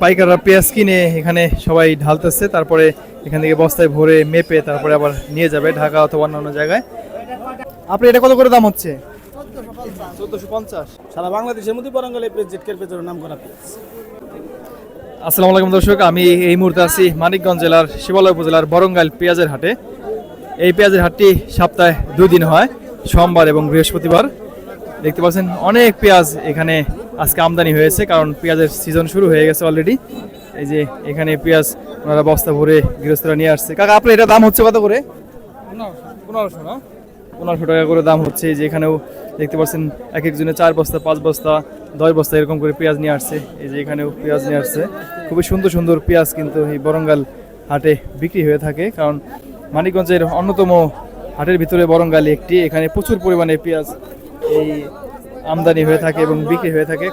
পাইকাররা পেঁয়াজ কিনে এখানে সবাই ঢালতেছে তারপরে এখান থেকে বস্তায় ভরে মেপে তারপরে আবার নিয়ে যাবে ঢাকা অথবা অন্যান্য জায়গায়। আপনি এটা কত করে দাম হচ্ছে? চোদ্দশো পঞ্চাশ। সারা বাংলাদেশের মধ্যে বরঙ্গল জেটকের পেজের নাম করা আসসালামু আলাইকুম দর্শক আমি এই মুহূর্তে আছি মানিকগঞ্জ জেলার শিবালয় উপজেলার বরঙ্গাইল পেঁয়াজের হাটে। এই পেঁয়াজের হাটটি সপ্তাহে দুই দিন হয় সোমবার এবং বৃহস্পতিবার। দেখতে পাচ্ছেন অনেক পেঁয়াজ এখানে আজকে আমদানি হয়েছে কারণ পেঁয়াজের সিজন শুরু হয়ে গেছে অলরেডি এই যে এখানে পেঁয়াজ ওনারা বস্তা ভরে গৃহস্থরা নিয়ে আসছে। কাকা আপনার এটা দাম হচ্ছে কত করে? পনেরোশো না? পনেরোশো টাকা করে দাম হচ্ছে এই যে এখানেও দেখতে পাচ্ছেন এক একজনে চার বস্তা পাঁচ বস্তা দশ বস্তা এরকম করে পেঁয়াজ নিয়ে আসছে। এই যে এখানেও পেঁয়াজ নিয়ে আসছে। খুবই সুন্দর সুন্দর পেঁয়াজ কিন্তু এই বরঙ্গাল হাটে বিক্রি হয়ে থাকে কারণ মানিকগঞ্জের অন্যতম হাটের ভিতরে বরঙ্গালি একটি এখানে প্রচুর পরিমাণে পেঁয়াজ এই আমদানি হয়ে থাকে এবং বিক্রি হয়ে থাকে।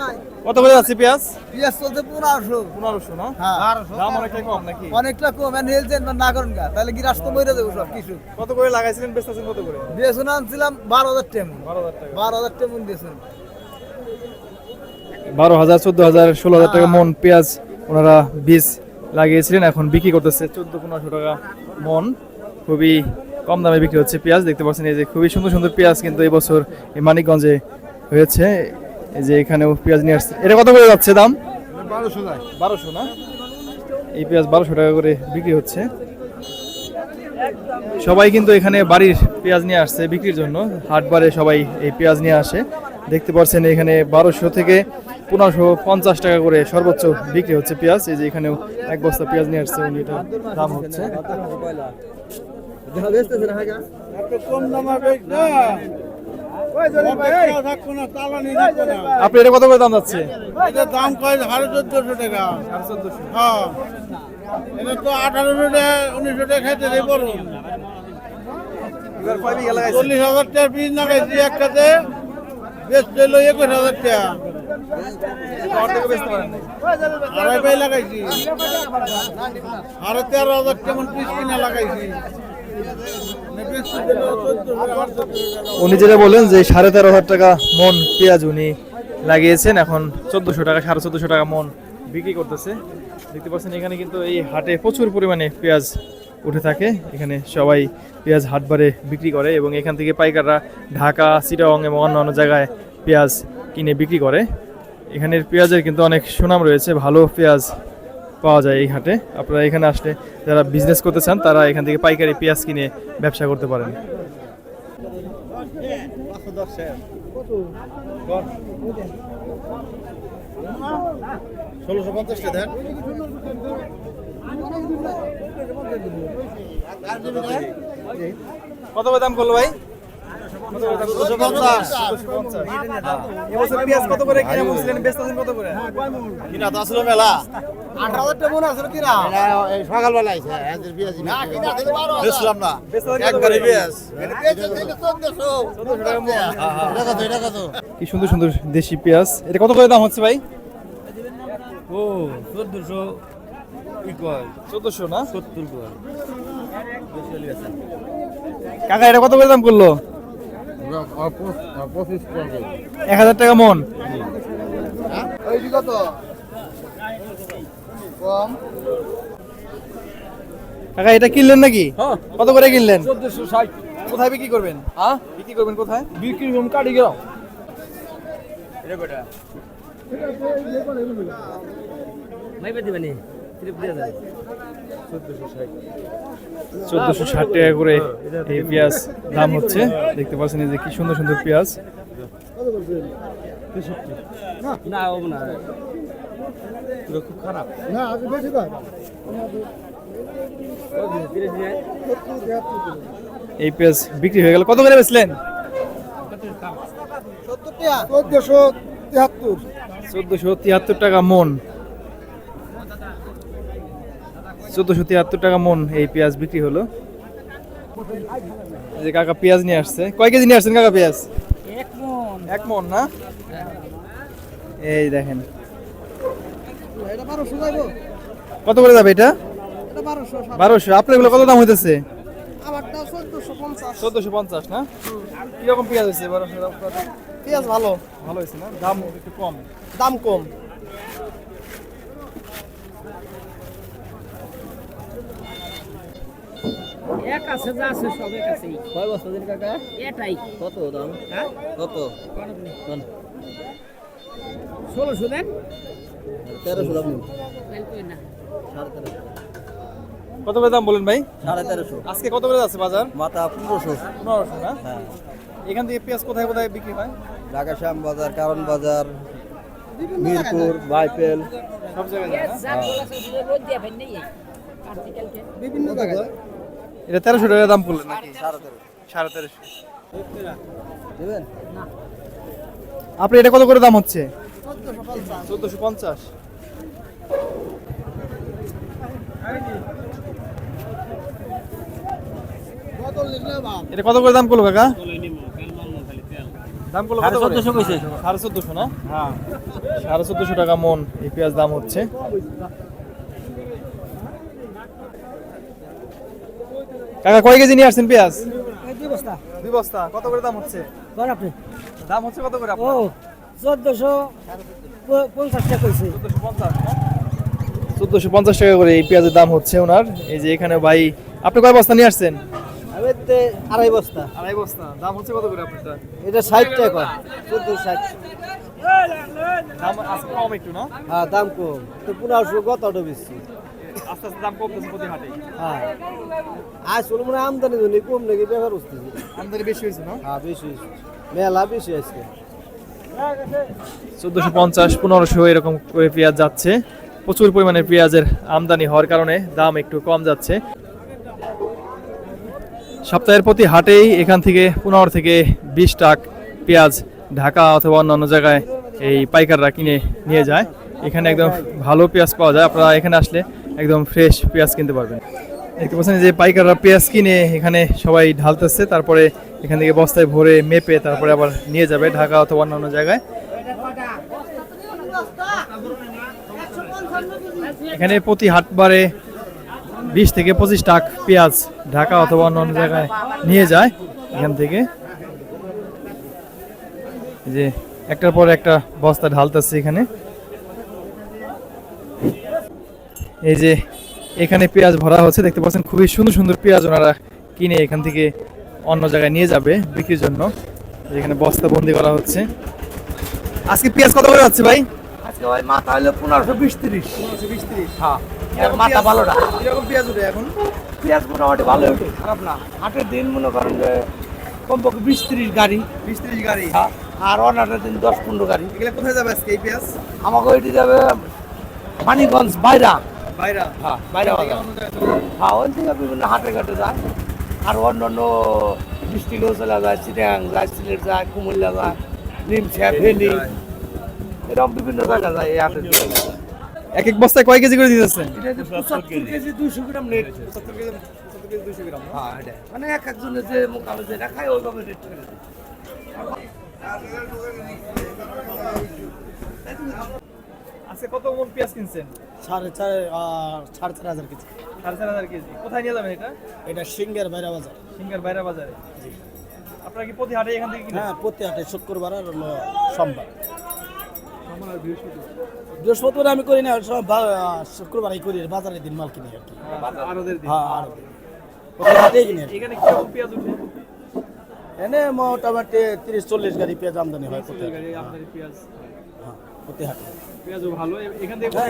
কত করে যাচ্ছে পেঁয়াজ? পিঁয়াজ চলছে পনেরোশো। পনেরোশো না? হ্যাঁ। দাম কম নাকি? অনেকটা কম। এনে হেলছেন না করেন গা তাহলে কি রাস্তা মরে সব কিছু। কত করে লাগাইছিলেন বেচতেছেন কত করে? দিয়েছেন আনছিলাম বারো হাজার টেমন। বারো হাজার টাকা। বারো হাজার টেমন দিয়েছেন বারো হাজার চোদ্দ হাজার ষোলো হাজার টাকা মন পেঁয়াজ ওনারা বীজ লাগিয়েছিলেন এখন বিক্রি করতেছে। চোদ্দ পনেরোশো টাকা মন। খুবই কম দামে বিক্রি হচ্ছে পেঁয়াজ। দেখতে পাচ্ছেন এই যে খুবই সুন্দর সুন্দর পেঁয়াজ কিন্তু এই বছর এই মানিকগঞ্জে হয়েছে। এই যে এখানেও পেঁয়াজ নিয়ে আসছে। এটা কত করে যাচ্ছে দাম? বারোশো বারোশো না? এই পেঁয়াজ বারোশো টাকা করে বিক্রি হচ্ছে। সবাই কিন্তু এখানে বাড়ির পেঁয়াজ নিয়ে আসছে বিক্রির জন্য। হাটবারে সবাই এই পেঁয়াজ নিয়ে আসে। দেখতে পাচ্ছেন এখানে বারোশো থেকে পনেরোশো পঞ্চাশ টাকা করে সর্বোচ্চ বিক্রি হচ্ছে পেঁয়াজ। এই যে এখানেও এক বস্তা পেঁয়াজ নিয়ে আসছে এটা দাম হচ্ছে। আপনি এটা কত করে দাম যাচ্ছে? এটার দাম কয় সাড়ে চোদ্দশো টাকা। হ্যাঁ। এটা তো আঠারোশো টাকা উনিশশো টাকা খাইতে রে বড়। চল্লিশ হাজার টাকা পিস লাগাইছি একটাতে বেশ চলো একুশ হাজার টাকা। আড়াই পাই লাগাইছি। আরও তেরো হাজার কেমন পিস কিনা লাগাইছি। উনি যেটা বললেন যে সাড়ে তেরো হাজার টাকা মন পেঁয়াজ উনি লাগিয়েছেন, এখন চোদ্দোশো টাকা, সাড়ে চোদ্দোশো টাকা মন বিক্রি করতেছে। দেখতে পাচ্ছেন এখানে কিন্তু এই হাটে প্রচুর পরিমাণে পেঁয়াজ উঠে থাকে। এখানে সবাই পেঁয়াজ হাটবারে বিক্রি করে এবং এখান থেকে পাইকাররা ঢাকা চিটাং এবং অন্যান্য জায়গায় পেঁয়াজ কিনে বিক্রি করে। এখানের পেঁয়াজের কিন্তু অনেক সুনাম রয়েছে, ভালো পেঁয়াজ পাওয়া যায় এই হাটে। আপনারা এখানে আসলে যারা বিজনেস করতে চান তারা এখান থেকে পাইকারি পেঁয়াজ কিনে ব্যবসা করতে পারেন। ষোলোশো পঞ্চাশটা দেন কত দাম করল ভাই? এবছর পেঁয়াজ কত করে? কিনে বলছিলেন বেচতেছেন কত করে? কিনা তো আসলে মেলা। আঠারো হাজার টেমন আছে কিনা? সকালবেলা আইছে এদের পেঁয়াজ বেচলাম না। একবারে পেঁয়াজ। চোদ্দশো টাকা মন। কি সুন্দর সুন্দর দেশি পেঁয়াজ। এটা কত করে দাম হচ্ছে ভাই? ও চোদ্দশো চোদ্দশো না? সত্তর কাকা এটা কত করে দাম করল? এক হাজার টাকা মন। ওই কত? কম। কাকা এটা কিনলেন নাকি? কত করে কিনলেন? চোদ্দশো ষাট। কোথায় বিক্রি করবেন? হ্যাঁ? বিক্রি করবেন কোথায়? বিক্রি কম কাটি গেলাম চোদ্দশো ষাট। টাকা করে এই পেঁয়াজ দাম হচ্ছে। দেখতে পাচ্ছেন এই যে কি সুন্দর সুন্দর পেঁয়াজ। না না। না আগে বেশি এই পেঁয়াজ বিক্রি হয়ে গেল। কত করে বেচলেন? চোদ্দশো চোদ্দশো তিয়াত্তর টাকা মন। চোদ্দশো তিয়াত্তর টাকা মন এই পেঁয়াজ বিক্রি হলো। যে কাকা পেঁয়াজ নিয়ে আসছে। কয় কেজি নিয়ে আসছেন কাকা পেঁয়াজ? এক মন। না? এই দেখেন। এটা বারোশো কত করে যাবে এটা? বারোশো বারোশো। আপনার এগুলো কত দাম হইতেছে? চোদ্দশো পঞ্চাশ। না? কীরকম পেঁয়াজ হয়েছে এবার পেঁয়াজ ভালো। ভালো হয়েছে না? দাম একটু কম। দাম কম। এক আছে যা আছে সবের কাছেই কয় বস্তা দিন কাকা? এটাই। কত দাম? হ্যাঁ? কত? ষোলোশো দেন। তেরোশো দাম। কত করে দাম বলেন ভাই? সাড়ে তেরোশো। আজকে কত করে যাচ্ছে বাজার? মাথা পনেরোশো। পনেরোশো না? হ্যাঁ। এখান থেকে পেঁয়াজ কোথায় কোথায় বিক্রি হয়? ঢাকা শ্যাম বাজার কারণ বাজার মিরপুর বাইপেল। সব জায়গায় আছে বিভিন্ন জায়গায় এটা তেরোশো টাকা দাম পড়লেন নাকি? সাড়ে তেরোশো। আপনি এটা কত করে দাম হচ্ছে? চোদ্দশো পঞ্চাশ। এটা কত করে দাম করল কাকা? দাম করল কত করে? সাড়ে চোদ্দশো না? হ্যাঁ। সাড়ে চোদ্দশো টাকা মন এই পেঁয়াজ দাম হচ্ছে। কাকা কয় কেজি নিয়ে আসছেন পেঁয়াজ? দুই বস্তা। দুই বস্তা। কত করে দাম হচ্ছে? বল আপনি। দাম হচ্ছে কত করে ও আপনার চোদ্দশো পঞ্চাশ টাকা কইছে। চোদ্দশো পঞ্চাশ। টাকা করে এই পেঁয়াজের দাম হচ্ছে ওনার। এই যে এখানে ভাই আপনি কয় বস্তা নিয়ে আসছেন? আমি তে আড়াই বস্তা। আড়াই বস্তা। দাম হচ্ছে কত করে আপনারটা? এটা ষাট টাকা চোদ্দ ষাট। দাম আজকে কম একটু না? হ্যাঁ দাম কম। তো পনেরোশো কত অটো বেশি আস্তে আস্তে দাম কমতেছে প্রতি হাটে হ্যাঁ। আজ মানে আমদানি জন্য কম নাকি ব্যবহার হচ্ছে। আমদানি বেশি হয়েছে না? হ্যাঁ বেশি হয়েছে। মেলা বেশি আজকে। চোদ্দশো পঞ্চাশ পনেরোশো এরকম করে পেঁয়াজ যাচ্ছে। প্রচুর পরিমাণে পেঁয়াজের আমদানি হওয়ার কারণে দাম একটু কম যাচ্ছে। সপ্তাহের প্রতি হাটেই এখান থেকে পনেরো থেকে বিশ টাক পেঁয়াজ ঢাকা অথবা অন্যান্য জায়গায় এই পাইকাররা কিনে নিয়ে যায়। এখানে একদম ভালো পেঁয়াজ পাওয়া যায়। আপনারা এখানে আসলে একদম ফ্রেশ পেঁয়াজ কিনতে পারবেন। দেখতে পাচ্ছেন যে পাইকাররা পেঁয়াজ কিনে এখানে সবাই ঢালতেছে, তারপরে এখান থেকে বস্তায় ভরে মেপে তারপরে আবার নিয়ে যাবে ঢাকা অথবা অন্যান্য জায়গায়। এখানে প্রতি হাটবারে বিশ থেকে পঁচিশ টাক পেঁয়াজ ঢাকা অথবা অন্য অন্য জায়গায় নিয়ে যায় এখান থেকে। যে একটার পর একটা বস্তা ঢালতেছে এখানে। এই যে এখানে পেঁয়াজ ভরা হচ্ছে দেখতে পাচ্ছেন খুবই সুন্দর সুন্দর পেঁয়াজ ওনারা কিনে এখান থেকে অন্য জায়গায় নিয়ে যাবে বিক্রির জন্য। এখানে বস্তা বন্দি করা হচ্ছে। আজকে পেঁয়াজ কত করে যাচ্ছে ভাই? আজকে ওই মাথা হলো পনেরোশো বিশ তিরিশ। বিশ তিরিশ হ্যাঁ মাথা ভালোটা। কীরকম পেঁয়াজ উঠে এখন? পেঁয়াজ মোটামুটি ভালো ওঠে খারাপ না। হাটের দিন মনে করেন যে কমপক্ষে বিশ তিরিশ গাড়ি। বিশ তিরিশ গাড়ি? হ্যাঁ, আর দিন দশ পনেরো গাড়ি। এগুলো কোথায় যাবে আজকে এই পেঁয়াজ? আমাকে ওইটি যাবে মানিকগঞ্জ বাইরা। বাইরা হ্যাঁ বাইরা বাজার হ্যাঁ ওই থেকে বিভিন্ন হাটে ঘাটে যায়। আর অন্য অন্য ডিস্ট্রিক্টেও চলে যায় চিটাং যায় সিলেট যায় কুমিল্লা যায় নিমছা ফেনি এরকম বিভিন্ন জায়গা যায় এই হাটের এক এক বস্তায় কয় কেজি করে দিতেছেন কেজি দুইশো গ্রাম নেট কেজি দুশো গ্রাম হ্যাঁ মানে এক একজনের যে মোকামে যেটা খায় ওইভাবে রেট করে। আজকে কত মন পেঁয়াজ কিনছেন? সাড়ে চার সাড়ে চার হাজার কেজি। সাড়ে চার হাজার কেজি। কোথায় নিয়ে যাবেন এটা? এটা সিঙ্গের বাইরা বাজার। সিঙ্গার বাইরা বাজারে। আপনারা কি প্রতি হাটে এখান থেকে হ্যাঁ প্রতি হাটে শুক্রবার আর সোমবার। বৃহস্পতিবার? আমি করি না সব শুক্রবারই করি বাজারের দিন মাল কিনি আর কি। হ্যাঁ আর প্রতি হাটেই কিনি এখানে কীরকম পেঁয়াজ উঠে? এনে মোটামুটি তিরিশ চল্লিশ গাড়ি পেঁয়াজ আমদানি হয় প্রতি হাটে। পেঁয়াজ। হ্যাঁ প্রতি হাটে। পেঁয়াজও ভালো। এখান থেকে হ্যাঁ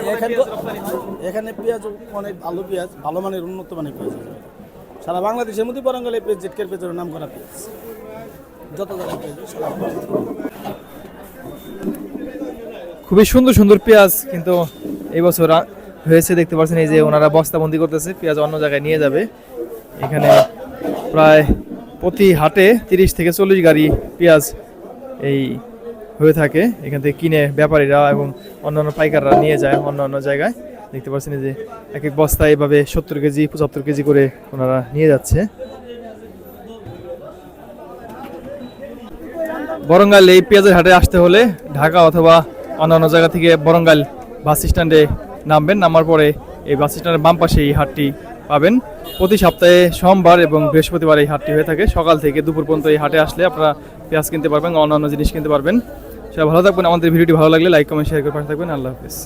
এখানে পেঁয়াজ অনেক ভালো পেঁয়াজ ভালো মানের উন্নত মানের পেঁয়াজ সারা বাংলাদেশের মধ্যে বরঙ্গলে পেঁয়াজ জেটকের পেঁয়াজের নাম করা পেঁয়াজ। যত জায়গায় পেঁয়াজ সারা খুবই সুন্দর সুন্দর পেঁয়াজ কিন্তু এই বছর হয়েছে দেখতে পাচ্ছেন এই যে ওনারা বস্তাবন্দি করতেছে পেঁয়াজ অন্য জায়গায় নিয়ে যাবে। এখানে প্রায় প্রতি হাটে তিরিশ থেকে চল্লিশ গাড়ি পেঁয়াজ এই হয়ে থাকে। এখান থেকে কিনে ব্যাপারীরা এবং অন্যান্য পাইকাররা নিয়ে যায় অন্য অন্য জায়গায়। দেখতে পাচ্ছেন যে এক এক বস্তা এভাবে সত্তর কেজি, পঁচাত্তর কেজি করে ওনারা নিয়ে যাচ্ছে। বরঙ্গাল এই পেঁয়াজের হাটে আসতে হলে ঢাকা অথবা অন্যান্য জায়গা থেকে বরঙ্গাল বাস স্ট্যান্ডে নামবেন। নামার পরে এই বাস স্ট্যান্ডের বাম পাশে এই হাটটি পাবেন। প্রতি সপ্তাহে সোমবার এবং বৃহস্পতিবার এই হাটটি হয়ে থাকে। সকাল থেকে দুপুর পর্যন্ত এই হাটে আসলে আপনারা পেঁয়াজ কিনতে পারবেন, অন্যান্য জিনিস কিনতে পারবেন। সেটা ভালো থাকবেন। আমাদের ভিডিওটি ভালো লাগলে লাইক, কমেন্ট শেয়ার করে পাশে থাকবেন। আল্লাহ হাফিজ।